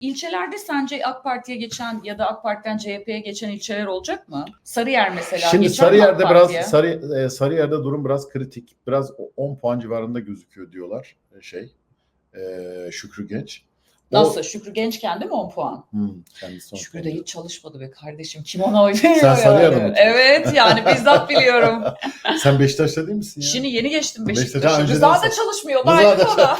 İlçelerde sence AK Parti'ye geçen ya da AK Parti'den CHP'ye geçen ilçeler olacak mı? Sarıyer mesela. Şimdi geçer mi Sarıyer'de biraz? Sarı e, Sarıyer'de durum biraz kritik. Biraz o- 10 puan civarında gözüküyor diyorlar e, şey. e, Şükrü Genç. O- Nasıl? Şükrü Gençken değil mi 10 puan? Hmm, kendisi 10 Şükrü de hiç çalışmadı be kardeşim. Kim ona oy veriyor Sen Sarıyer'de mi yani? Evet yani bizzat biliyorum. Sen Beşiktaş'ta değil misin ya? Şimdi yeni geçtim Beşiktaş'a Rıza da çalışmıyor. Rıza da- ona.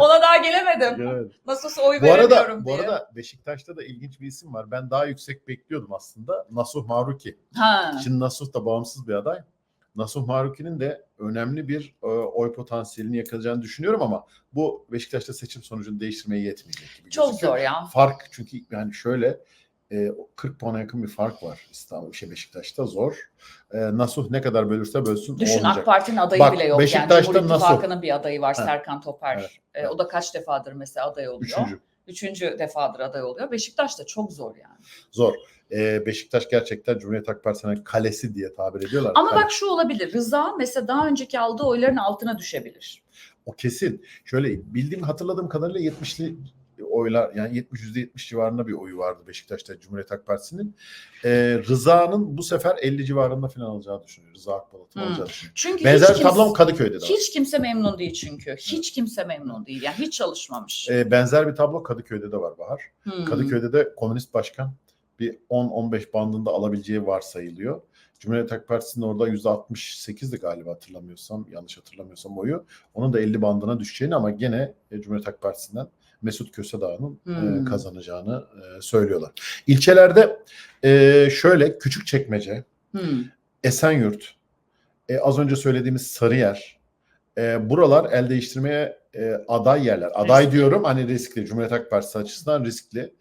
ona daha gelemedim. Evet. Nasılsa oy Bu arada veremiyorum bu diye. arada Beşiktaş'ta da ilginç bir isim var. Ben daha yüksek bekliyordum aslında. Nasuh Maruki. Ha. Şimdi Nasuh da bağımsız bir aday. Nasuh Maruki'nin de önemli bir e, oy potansiyelini yakalayacağını düşünüyorum ama bu Beşiktaş'ta seçim sonucunu değiştirmeye yetmeyecek gibi Çok gözüküyor. zor ya. Fark çünkü yani şöyle e, 40 puana yakın bir fark var İstanbul şey Beşiktaş'ta zor. E, Nasuh ne kadar bölürse bölsün Düşün olmayacak. AK Parti'nin adayı Bak, bile yok. Beşiktaş'ta yani Cumhur? İttifakı'nın bir adayı var Ha. Serkan Toper. Evet, evet. O da kaç defadır mesela aday oluyor. Üçüncü. Üçüncü defadır aday oluyor. Beşiktaş da çok zor yani. Zor. E, Beşiktaş gerçekten Cumhuriyet Halk Partisi'nin kalesi diye tabir ediyorlar. Ama Kale. bak şu olabilir. Rıza mesela daha önceki aldığı oyların altına düşebilir. O kesin. Şöyle bildiğim hatırladığım kadarıyla 70'li oylar yani 70 %70 civarında bir oyu vardı Beşiktaş'ta Cumhuriyet Halk Partisi'nin. Ee, Rıza'nın bu sefer 50 civarında falan alacağını düşünüyor. Rıza Akbalat'ın Hmm. alacağını düşünüyor. Çünkü Benzer kimse, Kadıköy'de de var. hiç kimse memnun değil çünkü. Hiç kimse memnun değil. Yani hiç çalışmamış. Ee, benzer bir tablo Kadıköy'de de var Bahar. Hmm. Kadıköy'de de komünist başkan bir 10-15 bandında alabileceği varsayılıyor. Cumhuriyet Halk Partisi'nin orada %68'di galiba hatırlamıyorsam, yanlış hatırlamıyorsam oyu. Onun da 50 bandına düşeceğini ama gene e, Cumhuriyet Halk Partisi'nden Mesut Kösedağ'ın e, Hmm. kazanacağını e, söylüyorlar. İlçelerde şöyle Küçükçekmece, Hmm. Esenyurt, az önce söylediğimiz Sarıyer, e, buralar el değiştirmeye e, aday yerler. Aday Riskli. diyorum hani riskli. Cumhuriyet Halk Partisi açısından riskli.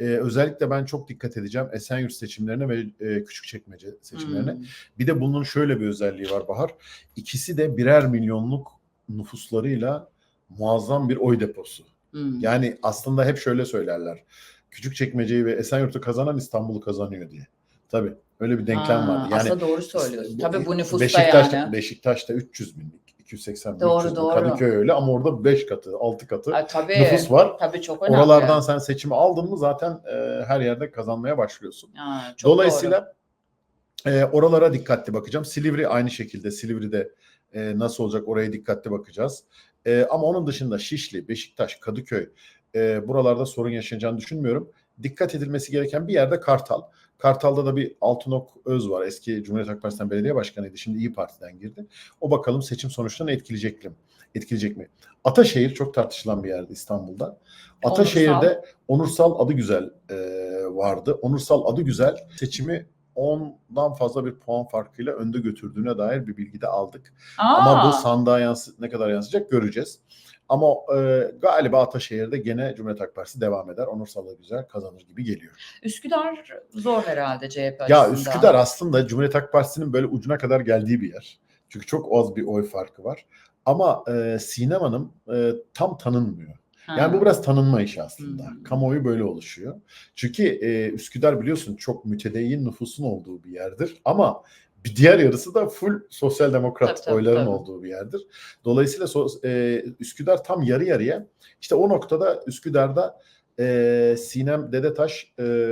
E, özellikle ben çok dikkat edeceğim Esenyurt seçimlerine ve e, Küçükçekmece seçimlerine. Hmm. Bir de bunun şöyle bir özelliği var Bahar. İkisi de birer milyonluk nüfuslarıyla muazzam bir oy deposu. Hmm. Yani aslında hep şöyle söylerler. Küçükçekmece'yi ve Esenyurt'u kazanan İstanbul'u kazanıyor diye. Tabii öyle bir denklem Aa, vardı. Yani aslında doğru söylüyorsun. Tabii bu nüfusta Beşiktaş'ta, yani. Beşiktaş'ta 300 binlik, 280 bin, Doğru, 300 bin. doğru. Kadıköy öyle ama orada 5 katı, 6 katı Ay, tabii. nüfus var. Tabii çok önemli. Oralardan sen seçimi aldın mı zaten e, her yerde kazanmaya başlıyorsun. Ha, çok Dolayısıyla e, oralara dikkatli bakacağım. Silivri aynı şekilde. Silivri'de e, nasıl olacak oraya dikkatli bakacağız. E, ama onun dışında Şişli, Beşiktaş, Kadıköy e, buralarda sorun yaşayacağını düşünmüyorum. Dikkat edilmesi gereken bir yerde Kartal. Kartal'da da bir Altınok Öz var. Eski Cumhuriyet Halk Partisi'nden belediye başkanıydı. Şimdi İyi Parti'den girdi. O bakalım seçim sonuçlarını etkileyecek mi? Etkileyecek mi? Ataşehir çok tartışılan bir yerdi İstanbul'da. Ataşehir'de Onursal adı güzel e, vardı. Onursal adı güzel seçimi 10'dan fazla bir puan farkıyla önde götürdüğüne dair bir bilgi de aldık. Aa, Ama bu sandığa yansı ne kadar yansıyacak göreceğiz. Ama e, galiba Ataşehir'de gene Cumhuriyet Halk Partisi devam eder. Onursal da güzel kazanır gibi geliyor. Üsküdar zor herhalde CHP Ya açısından. Üsküdar aslında Cumhuriyet Halk Partisi'nin böyle ucuna kadar geldiği bir yer. Çünkü çok az bir oy farkı var. Ama e, Sinem Hanım e, tam tanınmıyor. Ha. Yani bu biraz tanınma işi aslında. Hmm. Kamuoyu böyle oluşuyor. Çünkü e, Üsküdar biliyorsun çok mütedeyyin nüfusun olduğu bir yerdir. Ama bir diğer yarısı da full sosyal demokrat Tabii, tabii, oyların tabii. olduğu bir yerdir. Dolayısıyla so- e, Üsküdar tam yarı yarıya. İşte o noktada Üsküdar'da e, Sinem Dedetaş e,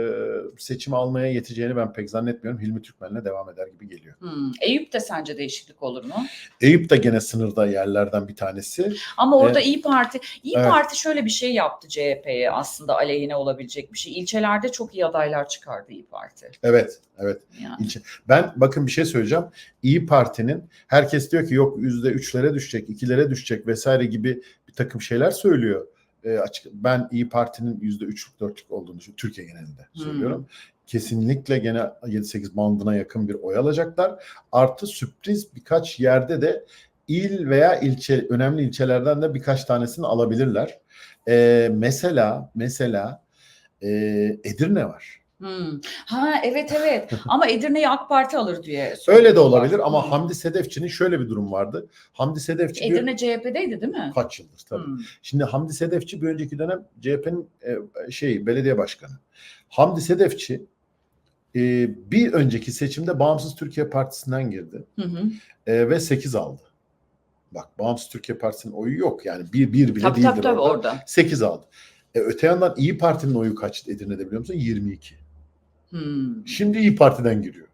seçimi almaya yeteceğini ben pek zannetmiyorum. Hilmi Türkmen'le devam eder gibi geliyor. Hmm. Eyüp'te sence değişiklik olur mu? Eyüp de gene sınırda yerlerden bir tanesi. Ama orada Evet. İyi Parti, İyi Evet. Parti şöyle bir şey yaptı CHP'ye aslında aleyhine olabilecek bir şey. İlçelerde çok iyi adaylar çıkardı İyi Parti. Evet, evet. Yani. İlçe. Ben bakın bir şey söyleyeceğim. İyi Parti'nin herkes diyor ki yok yüzde üçlere düşecek, ikilere düşecek vesaire gibi bir takım şeyler söylüyor. E, açık, ben İyi Parti'nin yüzde üçlük dörtlük olduğunu. Türkiye genelinde Hmm. söylüyorum. Kesinlikle gene 7-8 bandına yakın bir oy alacaklar. Artı sürpriz birkaç yerde de il veya ilçe önemli ilçelerden de birkaç tanesini alabilirler. E, mesela mesela e, Edirne var. Hmm. Ha evet evet ama Edirne'yi AK Parti alır diye Öyle de söylüyorlar. olabilir ama Hmm. Hamdi Sedefçi'nin şöyle bir durum vardı. Hamdi Sedefçi bir- Edirne CHP'deydi değil mi? kaç yıldır tabii. Hmm. Şimdi Hamdi Sedefçi bir önceki dönem CHP'nin e, şey belediye başkanı. Hamdi Sedefçi e, bir önceki seçimde Bağımsız Türkiye Partisi'nden girdi Hı hı. e, ve 8 aldı. Bak Bağımsız Türkiye Partisi'nin oyu yok yani bir, bir bile Tabii değildir tabii tabii orada. orada. 8 aldı. E, öte yandan İyi Parti'nin oyu kaç Edirne'de biliyor musun? 22. Hmm. Şimdi İyi Parti'den giriyor.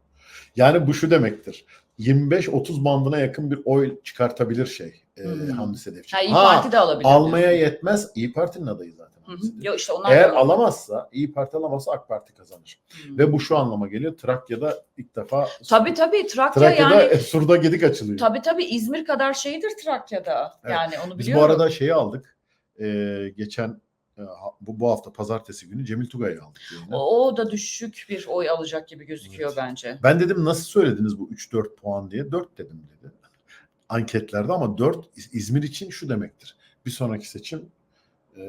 Yani bu şu demektir. 25-30 bandına yakın bir oy çıkartabilir şey. E, Hmm. Hamdi Sedefçi. Ha, İyi Parti de alabilir. almaya yetmez. İyi Parti'nin adayı zaten. Hı hı. Yok işte onlar Eğer alamazsa, İyi Parti alamazsa AK Parti kazanır. Hmm. Ve bu şu anlama geliyor. Trakya'da ilk defa Tabii tabii Trakya Trakya'da yani surda gedik açılıyor. tabii tabii İzmir kadar şeydir Trakya'da. Evet. Yani onu Biz biliyorum. bu arada şeyi aldık. E, geçen bu, bu hafta pazartesi günü Cemil Tugay'ı aldık. yayına. o, da düşük bir oy alacak gibi gözüküyor Evet. bence. Ben dedim nasıl söylediniz bu 3-4 puan diye. 4 dedim dedi. Anketlerde ama 4 İzmir için şu demektir. Bir sonraki seçim e,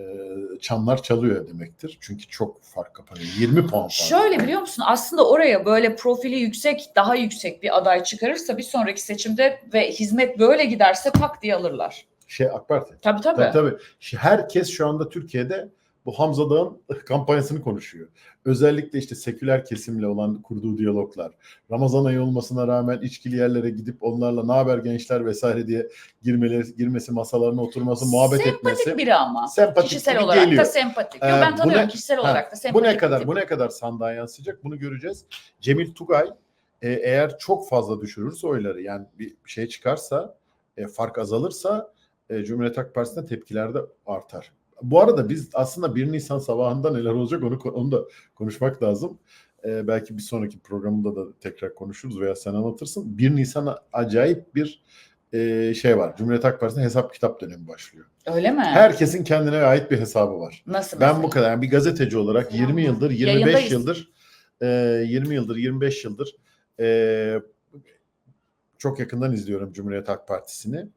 çanlar çalıyor demektir. Çünkü çok fark kapanıyor. 20 puan fark. Şöyle biliyor musun aslında oraya böyle profili yüksek daha yüksek bir aday çıkarırsa bir sonraki seçimde ve hizmet böyle giderse tak diye alırlar. Şey AK Parti. Tabii tabii. Tabii tabii. Herkes şu anda Türkiye'de bu Hamza Dağ'ın kampanyasını konuşuyor. Özellikle işte seküler kesimle olan kurduğu diyaloglar. Ramazan ayı olmasına rağmen içkili yerlere gidip onlarla ne haber gençler vesaire diye girmeleri, girmesi, masalarına oturması, muhabbet sempatik etmesi. biri ama. Sempatik Kişisel olarak geliyor. da sempatik. Ee, ben bu tanıyorum ne- kişisel Ha, olarak da Bu sempatik. ne kadar bu ne kadar sandığa yansıyacak bunu göreceğiz. Cemil Tugay e, eğer çok fazla düşürürse oyları yani bir şey çıkarsa e, fark azalırsa e, Cumhuriyet Halk Partisi'ne tepkiler de artar. Bu arada biz aslında 1 Nisan sabahında neler olacak onu onu da konuşmak lazım. E, belki bir sonraki programda da tekrar konuşuruz veya sen anlatırsın. 1 Nisan'a acayip bir e, şey var. Cumhuriyet Halk Partisi'nde hesap kitap dönemi başlıyor. Öyle mi? Herkesin kendine ait bir hesabı var. Nasıl Ben mesela? bu kadar yani bir gazeteci olarak 20 yıldır, 25 Yayındayız. yıldır, e, 20 yıldır, 25 yıldır e, çok yakından izliyorum Cumhuriyet Halk Partisi'ni.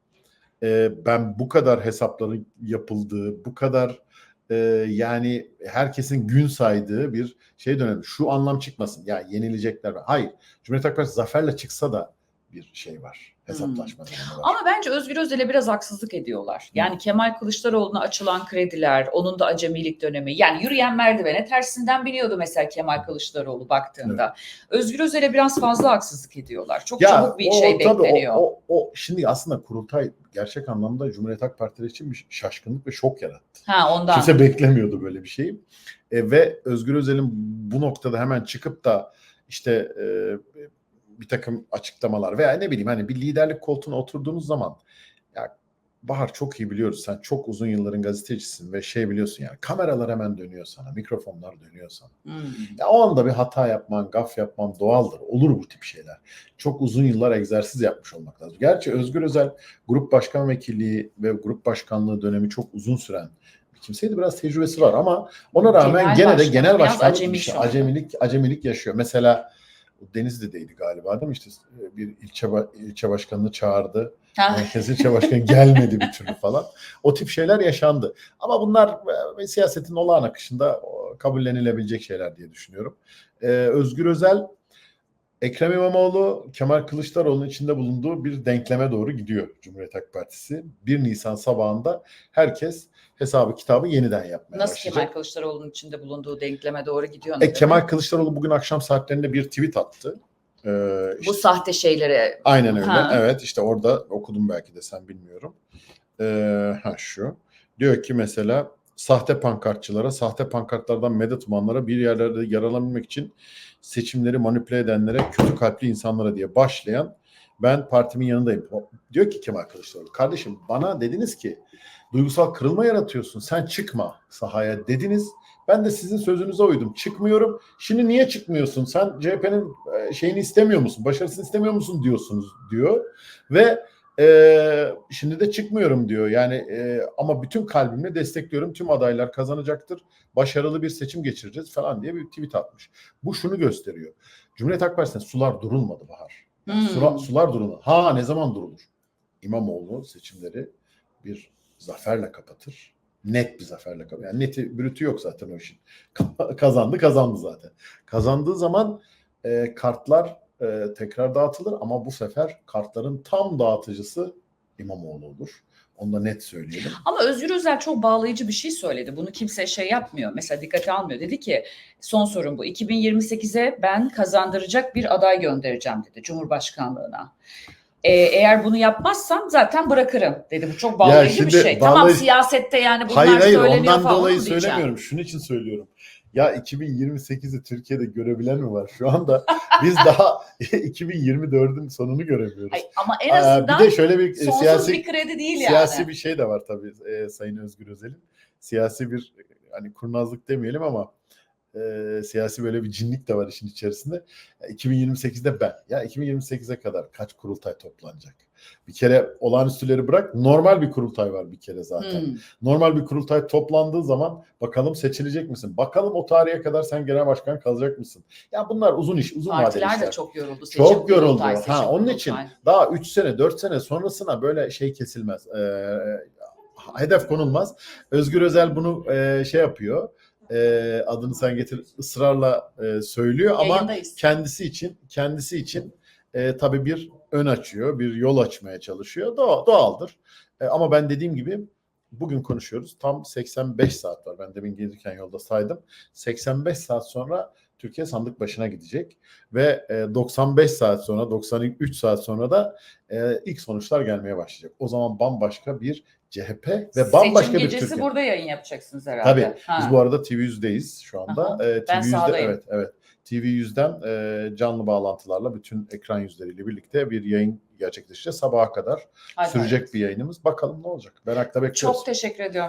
E, ben bu kadar hesapların yapıldığı, bu kadar e, yani herkesin gün saydığı bir şey dönemi. Şu anlam çıkmasın. Ya yenilecekler. Hayır. Cumhuriyet Halk Partisi zaferle çıksa da bir şey var. Hesaplaşma dönemi var. Ama bence Özgür Özel'e biraz haksızlık ediyorlar. Yani Kemal Kılıçdaroğlu'na açılan krediler, onun da acemilik dönemi. Yani yürüyen merdivene tersinden biniyordu mesela Kemal Kılıçdaroğlu baktığında. Özgür Özel'e biraz fazla haksızlık ediyorlar. Çok çabuk bir o şey tabii o- bekleniyor. O, o, şimdi aslında kurultay gerçek anlamda Cumhuriyet Halk Partileri için bir şaşkınlık ve şok yarattı. ha ondan. Kimse beklemiyordu böyle bir şeyi. E, ve Özgür Özel'in bu noktada hemen çıkıp da işte e, bir takım açıklamalar veya ne bileyim hani bir liderlik koltuğuna oturduğunuz zaman ya Bahar çok iyi biliyoruz sen çok uzun yılların gazetecisin ve şey biliyorsun yani kameralar hemen dönüyor sana mikrofonlar dönüyor sana. Hmm. Ya o anda bir hata yapman, gaf yapman doğaldır. Olur bu tip şeyler. Çok uzun yıllar egzersiz yapmış olmak lazım. Gerçi Özgür Özel grup başkan vekilliği ve grup başkanlığı dönemi çok uzun süren bir kimseydi. Biraz tecrübesi var ama ona rağmen Genel gene de genel başkanlık acemi acemilik, acemilik yaşıyor. Mesela Denizli'deydi galiba değil mi? İşte bir ilçe, ilçe başkanını çağırdı. Merkez ilçe başkanı gelmedi bir türlü falan. O tip şeyler yaşandı. Ama bunlar e, siyasetin olağan akışında kabullenilebilecek şeyler diye düşünüyorum. Ee, Özgür Özel, Ekrem İmamoğlu, Kemal Kılıçdaroğlu'nun içinde bulunduğu bir denkleme doğru gidiyor Cumhuriyet Halk Partisi. 1 Nisan sabahında herkes hesabı kitabı yeniden yapmaya Nasıl başlayacak. Kemal Kılıçdaroğlu'nun içinde bulunduğu denkleme doğru gidiyor? E, Kemal? Kılıçdaroğlu bugün akşam saatlerinde bir tweet attı. Ee, Bu işte- sahte şeylere Aynen öyle. Ha. Evet işte orada okudum belki de sen bilmiyorum. Ee, ha şu. Diyor ki mesela sahte pankartçılara, sahte pankartlardan medet umanlara bir yerlerde yaralabilmek için seçimleri manipüle edenlere, kötü kalpli insanlara diye başlayan ben partimin yanındayım. Diyor ki Kemal Kılıçdaroğlu, kardeşim bana dediniz ki duygusal kırılma yaratıyorsun sen çıkma sahaya dediniz. Ben de sizin sözünüze uydum. Çıkmıyorum. Şimdi niye çıkmıyorsun? Sen CHP'nin e, şeyini istemiyor musun? Başarısını istemiyor musun diyorsunuz diyor. Ve e, şimdi de çıkmıyorum diyor. Yani e, ama bütün kalbimle destekliyorum. Tüm adaylar kazanacaktır. Başarılı bir seçim geçireceğiz falan diye bir tweet atmış. Bu şunu gösteriyor. Cumhuriyet Halk Partisi'nde sular durulmadı Bahar. Hmm. Sura- sular durulmadı. Ha ne zaman durulur? İmamoğlu seçimleri bir zaferle kapatır. Net bir zaferle kapatır. Yani neti, brütü yok zaten o işin. kazandı kazandı zaten. Kazandığı zaman e, kartlar e, tekrar dağıtılır ama bu sefer kartların tam dağıtıcısı İmamoğlu olur. Onu da net söyleyelim. Ama Özgür Özel çok bağlayıcı bir şey söyledi. Bunu kimse şey yapmıyor. Mesela dikkate almıyor. Dedi ki son sorun bu. 2028'e ben kazandıracak bir aday göndereceğim dedi Cumhurbaşkanlığına. E, eğer bunu yapmazsam zaten bırakırım dedi. Bu çok bağlayıcı şimdi bir şey. Tamam bağlayıcı- siyasette yani bunlar hayır hayır söyleniyor ondan falan dolayı onu diyeceğim. söylemiyorum. Şunun için söylüyorum. Ya 2028'i Türkiye'de görebilen mi var? Şu anda biz daha 2024'ün sonunu göremiyoruz. Ay, ama en azından bir de şöyle bir e, siyasi bir kredi değil yani. siyasi bir şey de var tabii e, Sayın Özgür Özel'in. Siyasi bir hani kurnazlık demeyelim ama e, siyasi böyle bir cinlik de var işin içerisinde. Ya 2028'de ben. Ya 2028'e kadar kaç kurultay toplanacak? Bir kere olağanüstüleri bırak. Normal bir kurultay var bir kere zaten. Hmm. Normal bir kurultay toplandığı zaman bakalım seçilecek misin? Bakalım o tarihe kadar sen genel başkan kalacak mısın? Ya bunlar uzun iş, uzun vadeli Partiler işler. de çok yoruldu. Seçim Çok yoruldu. kurultay, seçim Ha, onun kurultay. için daha 3 sene 4 sene sonrasına böyle şey kesilmez. Ee, hedef konulmaz. Özgür Özel bunu e, şey yapıyor. E, adını sen getir ısrarla e, söylüyor ama Yayındayız. kendisi için kendisi için e, tabii bir ön açıyor, bir yol açmaya çalışıyor. Doğa, doğaldır. E, ama ben dediğim gibi bugün konuşuyoruz. Tam 85 saat var. Ben demin gelirken yolda saydım. 85 saat sonra Türkiye sandık başına gidecek ve e, 95 saat sonra 93 saat sonra da e, ilk sonuçlar gelmeye başlayacak. O zaman bambaşka bir CHP ve bambaşka Seçim bir Türkiye. burada yayın yapacaksınız herhalde. Tabii. Ha. Biz bu arada TV100'deyiz şu anda. Aha, Ee, ben TV100'de sahadayım. evet evet. TV100'den e, canlı bağlantılarla bütün ekran yüzleriyle birlikte bir yayın gerçekleşecek. Sabaha kadar Hadi sürecek bir yayınımız. Bakalım ne olacak. Merakla bekliyoruz. Çok teşekkür ediyorum.